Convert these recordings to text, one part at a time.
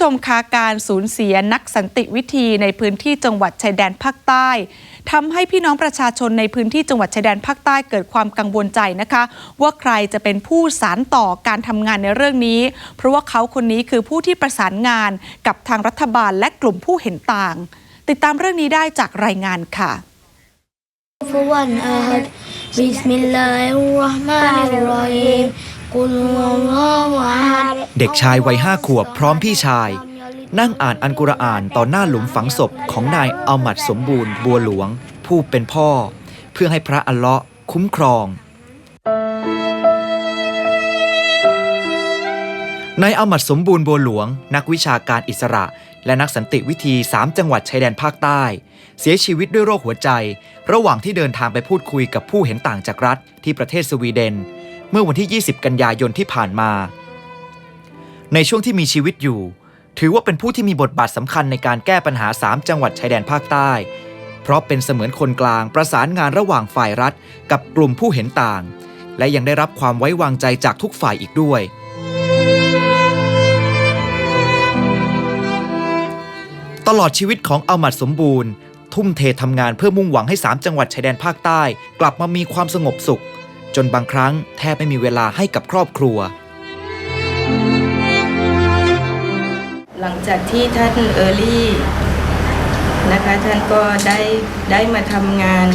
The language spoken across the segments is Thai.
ผู้ชมคะการสูญเสียนักสันติวิธีในพื้นที่จังหวัดชายแดนภาคใต้ทำให้พี่น้องประชาชนในพื้นที่จังหวัดชายแดนภาคใต้เกิดความกังวลใจนะคะ ว่าใครจะเป็นผู้สานต่อการทำงานในเรื่องนี้ เพราะว่าเขาคนนี้คือผู้ที่ประสานงานกับทางรัฐบาลและกลุ่มผู้เห็นต่าง ติดตามเรื่องนี้ได้จากรายงานค่ะ for one uh, กุลเด็กชายวัยห้าขวบพร้อมพี่ชาย นั่งอ่านอันกุรอานต่อหน้าหลุมฝังศพของนายอามัดสมบูรณ์บัวหลวง ผู้เป็นพ่อ เพื่อให้พระอัลเลาะห์คุ้มครอง นายอัลมัดสมบูรณ์บัวหลวง นักวิชาการอิสระ และนักสันติวิธี 3 จังหวัดชายแดนภาคใต้ เสียชีวิตด้วยโรคหัวใจ ระหว่างที่เดินทางไปพูดคุยกับผู้เห็นต่างจากรัฐที่ประเทศสวีเดน เมื่อวันที่ 20 กันยายนที่ผ่านมา ในช่วงที่มีชีวิตอยู่ ถือว่าเป็นผู้ที่มีบทบาทสำคัญในการแก้ปัญหา 3 จังหวัดชายแดนภาคใต้ เพราะเป็นเสมือนคนกลางประสานงานระหว่างฝ่ายรัฐ กับกลุ่มผู้เห็นต่าง และยังได้รับความไว้วางใจจากทุกฝ่ายอีกด้วย ตลอดชีวิตของอัลมัดสมบูรณ์ ทุ่มเททำงานเพื่อมุ่งหวังให้ 3 จังหวัดชายแดนภาคใต้ กลับมามีความสงบสุข จนบางครั้งแทบไม่มีเวลาให้กับครอบครัว หลังจากที่ท่านเออร์ลี่นะคะท่านก็ได้ได้มาทำงาน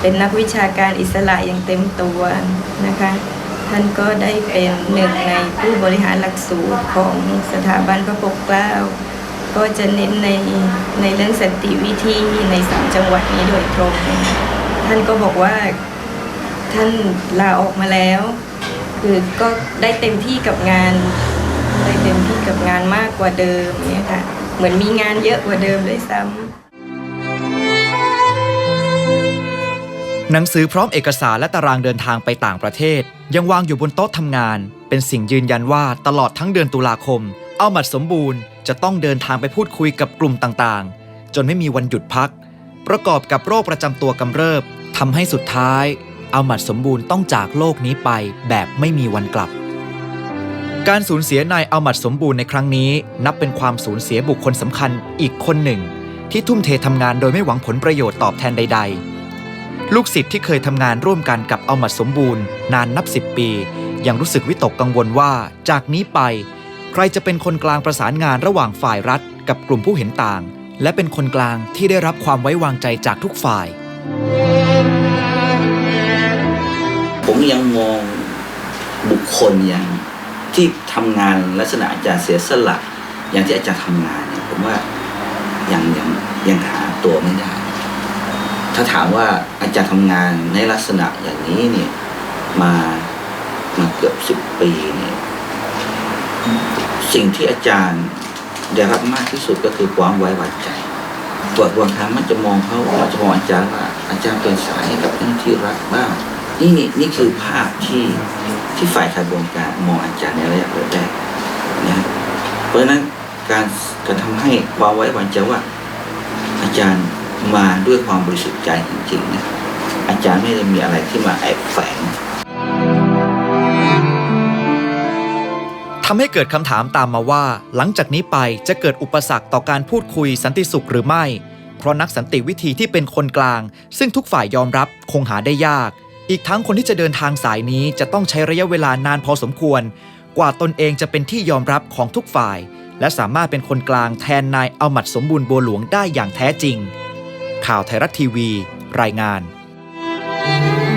เป็นนักวิชาการอิสระอย่างเต็มตัวนะคะท่านก็ได้เป็นหนึ่งในผู้บริหารหลักสูตรของสถาบันพระปกเกล้า ก็จะเน้นในในเรื่องสันติวิธีในสามจังหวัดนี้โดยตรง ท่านก็บอกว่าท่านลาออกมาแล้ว คือก็ได้เต็มที่กับงานได้เต็มที่กับงานมากกว่าเดิมเนี่ยค่ะเหมือนมีงานเยอะกว่าเดิมด้วยซ้ำหนังสือพร้อมเอกสารและตารางเดินทางไปต่างประเทศ ยังวางอยู่บนโต๊ะทำงาน เป็นสิ่งยืนยันว่าตลอดทั้งเดือนตุลาคม อามัดสมบูรณ์จะต้องเดินทางไปพูดคุยกับกลุ่มต่างๆ จนไม่มีวันหยุดพัก ประกอบกับโรคประจำตัวกำเริบทำให้สุดท้ายอามัดสมบูรณ์ต้องจากโลกนี้ไปแบบไม่มีวันกลับ การสูญเสียนายอัลมัดสมบูรณ์ในครั้งนี้ นับเป็นความสูญเสียบุคคลสำคัญอีกคนหนึ่ง ที่ทุ่มเททำงานโดยไม่หวังผลประโยชน์ตอบแทนใด ๆ ลูกศิษย์ที่เคยทำงานร่วมกันกับอัลมัดสมบูรณ์ นานนับสิบปี ยังรู้สึกวิตกกังวลว่าจากนี้ไป รจะเป็นคนกลางประสานงานระหว่างฝ่ายรัฐ กับกลุ่มผู้เห็นต่าง และเป็นคนกลางที่ได้รับความไว้วางใจจากทุกฝ่าย ผมยังมองบุคคลอย่างที่ทำงานลักษณะอาจารย์เสียสละ อย่างที่อาจารย์ทำงานเนี่ยผมว่ายังยังยังหาตัวไม่ได้ ถ้าถามว่าอาจารย์ทำงานในลักษณะอย่างนี้เนี่ยมามาเกือบสิบปีเนี่ย สิ่งที่อาจารย์ได้รับมากที่สุดก็คือความไว้วางใจตรวจบางครั้งมันจะมองเขาจะมองอาจารย์ว่าอาจารย์เป็นสายกับเจ้าหน้าที่รัฐบ้างนี่นี่คือภาพที่ที่ฝ่ายขบวนการมองอาจารย์ในระยะแรกนะเพราะฉะนั้นการการทำให้ความไว้วางใจว่า อาจารย์มาด้วยความบริสุทธิ์ใจจริงๆนะอาจารย์ไม่ได้มีอะไรที่มาแอบแฝง ทำให้เกิดคำถามตามมาว่า หลังจากนี้ไปจะเกิดอุปสรรคต่อการพูดคุยสันติสุขหรือไม่ เพราะนักสันติวิธีที่เป็นคนกลาง ซึ่งทุกฝ่ายยอมรับคงหาได้ยาก อีกทั้งคนที่จะเดินทางสายนี้จะต้องใช้ระยะเวลานานพอสมควร กว่าตนเองจะเป็นที่ยอมรับของทุกฝ่าย และสามารถเป็นคนกลางแทนนายอัลมัดสมบูรณ์บัวหลวงได้อย่างแท้จริง ข่าวไทยรัฐทีวี รายงาน「